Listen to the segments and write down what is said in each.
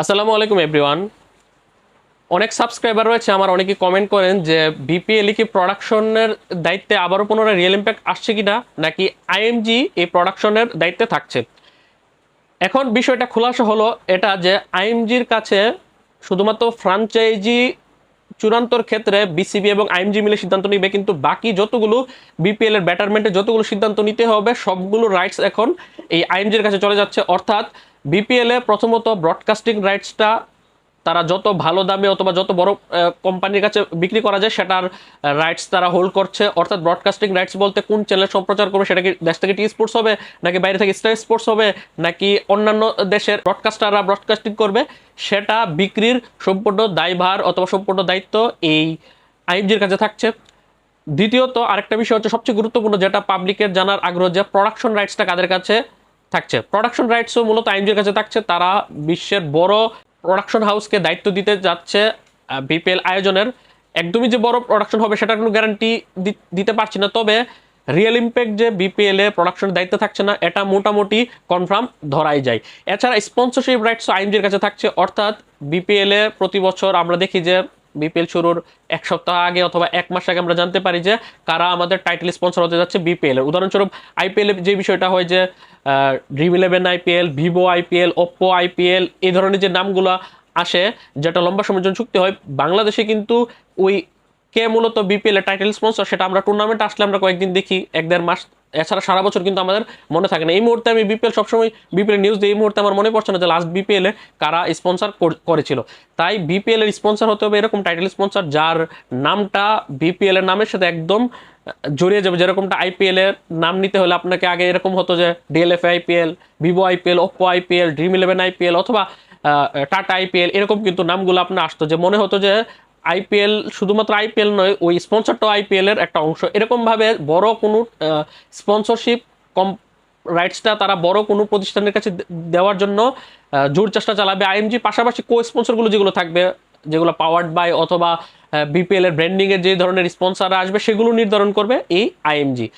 আসসালামু আলাইকুম এভরিওয়ান অনেক সাবস্ক্রাইবার রয়েছে, আমার অনেকে কমেন্ট করেন যে বিপিএল কি প্রোডাকশনের দায়িত্বে আবারও পুনরায় রিয়েল ইম্প্যাক্ট আসছে কিনা, নাকি আইএমজি এই প্রোডাকশনের দায়িত্বে থাকছে? এখন বিষয়টা খোলাসা হলো এটা যে আইএমজির কাছে শুধুমাত্র ফ্রাঞ্চাইজি চূড়ান্তর ক্ষেত্রে বিসিবি এবং আইএমজি মিলে সিদ্ধান্ত নিবে, কিন্তু বাকি যতগুলো বিপিএল এর ব্যাটারমেন্টে যতগুলো সিদ্ধান্ত নিতে হবে, সবগুলো রাইটস এখন এই আইএমজির কাছে চলে যাচ্ছে। অর্থাৎ বিপিএল প্রথমত ব্রডকাস্টিং রাইটসটা তারা যত ভালো দামে অথবা যত বড় কোম্পানির কাছে বিক্রি করা যায়, সেটার রাইটস তারা হোল্ড করছে। অর্থাৎ ব্রডকাস্টিং রাইটস বলতে কোন চ্যানেল সম্প্রচার করবে, সেটা কি দেশ থেকে টি স্পোর্টস হবে, নাকি বাইরে থেকে স্টার স্পোর্টস হবে, নাকি অন্যান্য দেশের ব্রডকাস্টাররা ব্রডকাস্টিং করবে, সেটা বিক্রির সম্পূর্ণ দায়ভার অথবা সম্পূর্ণ দায়িত্ব এই আইএমজির কাছে থাকছে। দ্বিতীয়ত আরেকটা বিষয় হচ্ছে সবচেয়ে গুরুত্বপূর্ণ, যেটা পাবলিকের জানার আগ্রহ যে প্রোডাকশন রাইটসটা কাদের কাছে থাকছে। প্রোডাকশন রাইটসও মূলত আইনজির কাছে থাকছে। তারা বিশ্বের বড় প্রোডাকশন হাউসকে দায়িত্ব দিতে যাচ্ছে বিপিএল আয়োজনের। একদমই যে বড় প্রোডাকশন হবে সেটার কোনো গ্যারান্টি দিতে পারছি না। তবে রিয়েল ইম্প্যাক্ট যে বিপিএল এ প্রোডাকশনের দায়িত্ব থাকছে না, এটা মোটামুটি কনফার্ম ধরাই যায়। এছাড়া স্পন্সরশিপ রাইটস আইনজির কাছে থাকছে। অর্থাৎ বিপিএল এ প্রতি বছর আমরা দেখি যে বিপিএল শুরুর এক সপ্তাহ আগে অথবা এক মাস আগে আমরা জানতে পারি যে কারা আমাদের টাইটেল স্পন্সর হতে যাচ্ছে বিপিএল এর। উদাহরণস্বরূপ আইপিএল যে বিষয়টা হয় যে Dream Eleven IPL Vivo IPL Oppo IPL এই ধরনের যে নামগুলো আসে, যেটা লম্বা সময়ের জন্য চুক্তি হয়, বাংলাদেশে কিন্তু ওই কে মূলত বিপিএল এর টাইটেল স্পন্সর সেটা আমরা টুর্নামেন্ট আসলে আমরা কয়েকদিন দেখি, এক দেড় মাস এছাড়া সারা বছর কিন্তু আমাদের মনে থাকে না। এই মুহূর্তে আমি বিপিএল সবসময় বিপিএল নিউজ দিই। এই মুহূর্তে আমার মনে পড়ছে না যে লাস্ট বিপিএল কারা স্পন্সর করেছিল। তাই বিপিএল এর স্পন্সর হতে হবে এরকম টাইটেল স্পন্সর যার নামটা বিপিএল এর নামের সাথে একদম জড়িয়ে যাবে। যেরকমটা আইপিএল এর নাম নিতে হলে আপনাকে আগে এরকম হতো যে DLF IPL Vivo IPL Oppo IPL Dream Eleven IPL অথবা টাটা আইপিএল এরকম কিন্তু নামগুলো আপনার আসতো। যে মনে হতো যে আইপিএল শুধুমাত্র আইপিএল নয়, ওই স্পন্সরটাও আইপিএল এর একটা অংশ। এরকমভাবে বড় কোনো স্পন্সরশিপ কম রাইটসটা তারা বড় কোনো প্রতিষ্ঠানের কাছে দেওয়ার জন্য জোর চেষ্টা চালাবে। আইএমজি পাশাপাশি কো স্পন্সরগুলো যেগুলো থাকবে, যেগুলো পাওয়ার্ড বাই অথবা বিপিএল এর ব্র্যান্ডিং এর যে ধরনের স্পন্সর আসবে, সেগুলো নির্ধারণ করবে এই আইএমজি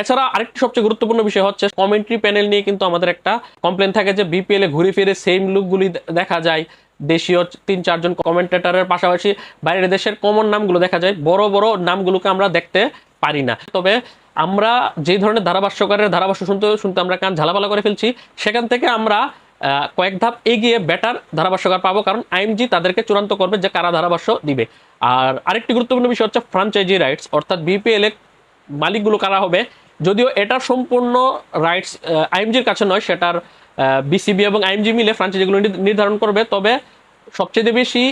এছাড়া আরেকটি সবচেয়ে গুরুত্বপূর্ণ বিষয় হচ্ছে কমেন্ট্রি প্যানেল নিয়ে কিন্তু আমাদের একটা কমপ্লেন থাকে যে বিপিএল এ ঘুরে ফিরে সেম লুকগুলি দেখা যায়। দেশীয় তিন, চারজন কমেন্টেটারের পাশাপাশি বাইরের দেশের কমন নামগুলো দেখা যায়। বড় বড় নামগুলোকে আমরা দেখতে পারি না। তবে আমরা যে ধরনের ধারাভাষ্যকারের ধারাভাষ্য শুনতে শুনতে আমরা কান ঝালাপালা করে ফেলছি, সেখান থেকে আমরা কয়েক ধাপ এগিয়ে বেটার ধারাভাষ্যকার পাবো, কারণ আইএমজি তাদেরকে চূড়ান্ত করবে যে কারা ধারাভাষ্য দিবে। আর আরেকটি গুরুত্বপূর্ণ বিষয় হচ্ছে ফ্রাঞ্চাইজি রাইটস অর্থাৎ বিপিএল এর মালিকগুলো কারা হবে? যদিও এটা সম্পূর্ণ রাইটস আইএমজির কাছে নয়, সেটার বিসিবি এবং আইএমজি মিলে ফ্রাঞ্চাইজিগুলো নির্ধারণ করবে, তবে সবচেয়ে বেশি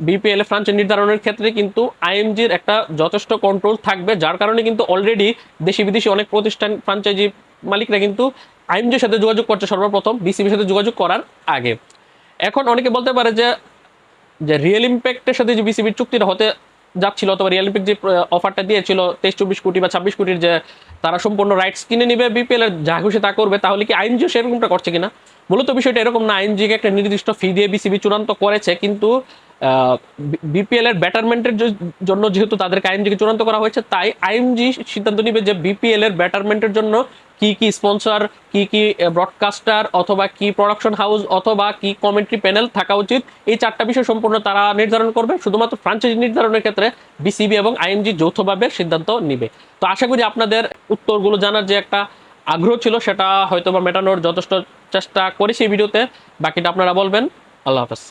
বিপিএল ফ্রাঞ্চাইজি নির্ধারণের ক্ষেত্রে কিন্তু আইএমজির একটা যথেষ্ট কন্ট্রোল থাকবে, যার কারণে কিন্তু অলরেডি দেশি বিদেশি অনেক প্রতিষ্ঠান ফ্রাঞ্চাইজি মালিকরা কিন্তু আইএমজির সাথে যোগাযোগ করছে সর্বপ্রথম বিসিবির সাথে যোগাযোগ করার আগে। এখন অনেকে বলতে পারে যে যে রিয়েল ইম্প্যাক্টের সাথে যে বিসিবির চুক্তিটা হতে যাচ্ছিল অথবা রিয়েল ইম্প্যাক্ট যে অফারটা দিয়েছিল তেইশ চব্বিশ কোটি বা ছাব্বিশ কোটির যে, তারা সম্পূর্ণ রাইটস কিনে নিবে বিপিএল এর, যা খুশি তা করবে, তাহলে কি আইনজিও সেরকমটা করছে কিনা? মূলত বিষয়টা এরকম না আইনজিকে একটা নির্দিষ্ট ফি দিয়ে বিসিবি চূড়ান্ত করেছে, কিন্তু বিপিএল এর ব্যাটারমেন্টের জন্য যেহেতু তাদেরকে আইনজিকে চূড়ান্ত করা হয়েছে, তাই আইনজি সিদ্ধান্ত নিবে যে বিপিএল এর ব্যাটারমেন্টের জন্য কি কি স্পন্সর কি কি ব্রডকাস্টার অথবা কি প্রোডাকশন হাউস অথবা কি কমেন্ট্রি প্যানেল থাকা উচিত। এই চারটা বিষয় সম্পূর্ণ তারা নির্ধারণ করবে। শুধুমাত্র ফ্রাঞ্চাইজি নির্ধারণের ক্ষেত্রে বিসিবি এবং আইএমজি যৌথভাবে সিদ্ধান্ত নিবে। তো আশা করি আপনাদের উত্তরগুলো জানার যে একটা আগ্রহ ছিল, সেটা হয়তো বা মেটানোর যথেষ্ট চেষ্টা করেছি এই ভিডিওতে। বাকিটা আপনারা বলবেন। আল্লাহ হাফেজ।